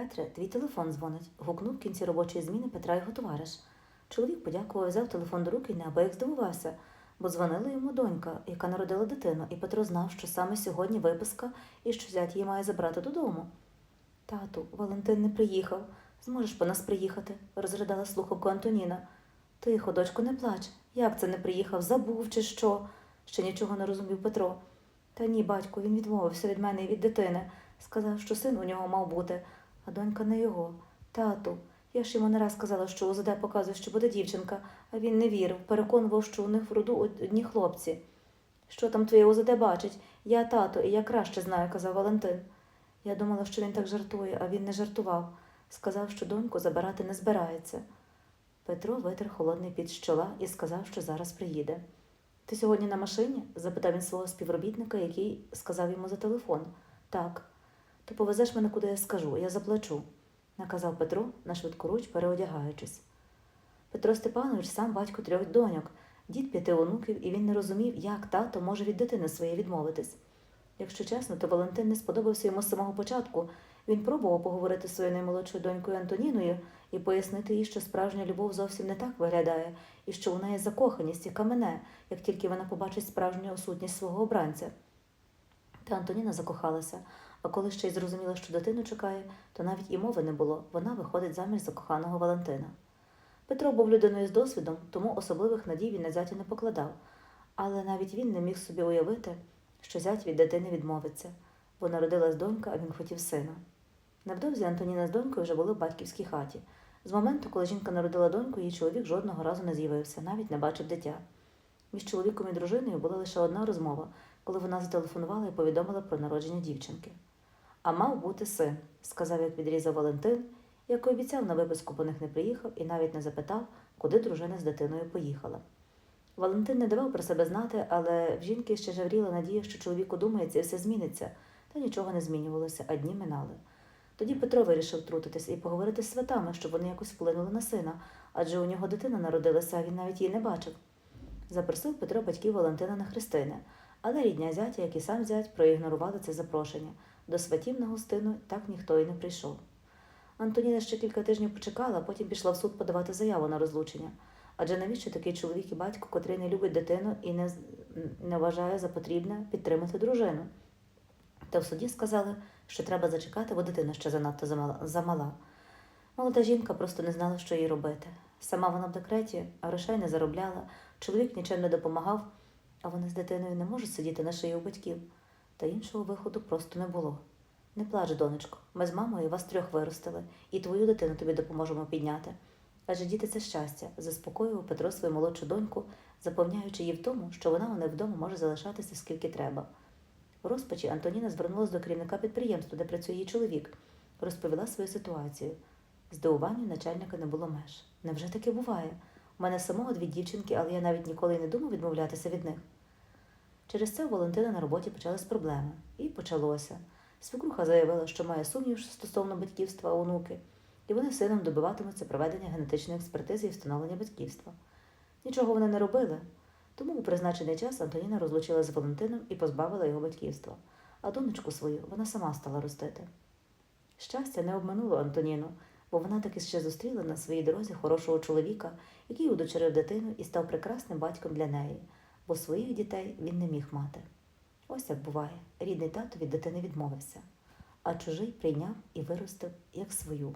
Петре, твій телефон дзвонить. гукнув в кінці робочої зміни Петра його товариш. Чоловік подякував, взяв телефон до руки і неабияк здивувався, бо дзвонила йому донька, яка народила дитину, і Петро знав, що саме сьогодні виписка і що зять її має забрати додому. Тату, Валентин не приїхав. Зможеш по нас приїхати, розридала слухавку Антоніна. Тихо, дочко, не плач. Як це не приїхав? Забув чи що? Ще нічого не розумів Петро. Та ні, батько, він відмовився від мене і від дитини. Сказав, що син у нього мав бути, а донька не його. Тату, я ж йому не раз сказала, що УЗД показує, що буде дівчинка, а він не вірив, переконував, що у них в роду одні хлопці. Що там твоє УЗД бачить? Я тато, і я краще знаю, казав Валентин. Я думала, що він так жартує, а він не жартував. Сказав, що доньку забирати не збирається. Петро витер холодний під з чола і сказав, що зараз приїде. Ти сьогодні на машині? запитав він свого співробітника, який сказав йому за телефон. Так. То повезеш мене, куди я скажу, я заплачу, наказав Петро на швидкоруч, переодягаючись. Петро Степанович сам батько трьох доньок, дід п'яти онуків, і він не розумів, як тато може від дитини своєї відмовитись. Якщо чесно, то Валентин не сподобався йому з самого початку. Він пробував поговорити з своєю наймолодшою донькою Антоніною і пояснити їй, що справжня любов зовсім не так виглядає, і що у неї закоханість, яка мене, як тільки вона побачить справжню сутність свого обранця. Та Антоніна закохалася, а коли ще й зрозуміла, що дитину чекає, то навіть і мови не було вона виходить заміж за коханого Валентина. Петро був людиною з досвідом, тому особливих надій він на зятя не покладав, але навіть він не міг собі уявити, що зять від дитини відмовиться, бо народилась донька, а він хотів сина. Невдовзі Антоніна з донькою вже були в батьківській хаті. З моменту, коли жінка народила доньку, її чоловік жодного разу не з'явився, навіть не бачив дитя. Між чоловіком і дружиною була лише одна розмова, коли вона зателефонувала і повідомила про народження дівчинки. А мав бути син, сказав, як відрізав Валентин, як і обіцяв на виписку по них не приїхав і навіть не запитав, куди дружина з дитиною поїхала. Валентин не давав про себе знати, але в жінки ще жавріла надія, що чоловіку думається і все зміниться, та нічого не змінювалося, а дні минали. Тоді Петро вирішив трутитися і поговорити з сватами, щоб вони якось вплинули на сина, адже у нього дитина народилася, а він навіть її не бачив. Запросив Петро батьків Валентина на Христини, але рідня зятя, як і сам зять, проігнорували це запрошення. До сватів на гостину так ніхто і не прийшов. Антоніна ще кілька тижнів почекала, а потім пішла в суд подавати заяву на розлучення. Адже навіщо такий чоловік і батько, котрий не любить дитину і не, не вважає за потрібне підтримати дружину? Та в суді сказали, що треба зачекати, бо дитина ще занадто замала. Молода жінка просто не знала, що їй робити. Сама вона в декреті, грошей не заробляла, чоловік нічим не допомагав, а вони з дитиною не можуть сидіти на шиї у батьків. Та іншого виходу просто не було. Не плач, донечко, ми з мамою вас трьох виростили, і твою дитину тобі допоможемо підняти. Адже діти це щастя, заспокоював Петро свою молодшу доньку, запевняючи її в тому, що вона у них вдома може залишатися скільки треба. У розпачі Антоніна звернулася до керівника підприємства, де працює її чоловік, розповіла свою ситуацію. Здивуванню начальника не було меж. Невже таке буває? У мене самого дві дівчинки, але я навіть ніколи й не думав відмовлятися від них. Через це у Валентина на роботі почались проблеми. І почалося. Свекруха заявила, що має сумнів стосовно батьківства онуки, і вони сином добиватимуться проведення генетичної експертизи і встановлення батьківства. Нічого вони не робили, тому у призначений час Антоніна розлучила з Валентином і позбавила його батьківства, а донечку свою вона сама стала ростити. Щастя не обминуло Антоніну, бо вона таки ще зустріла на своїй дорозі хорошого чоловіка, який удочерив дитину і став прекрасним батьком для неї, бо своїх дітей він не міг мати. Ось як буває, рідний тато від дитини відмовився, а чужий прийняв і виростив як свою.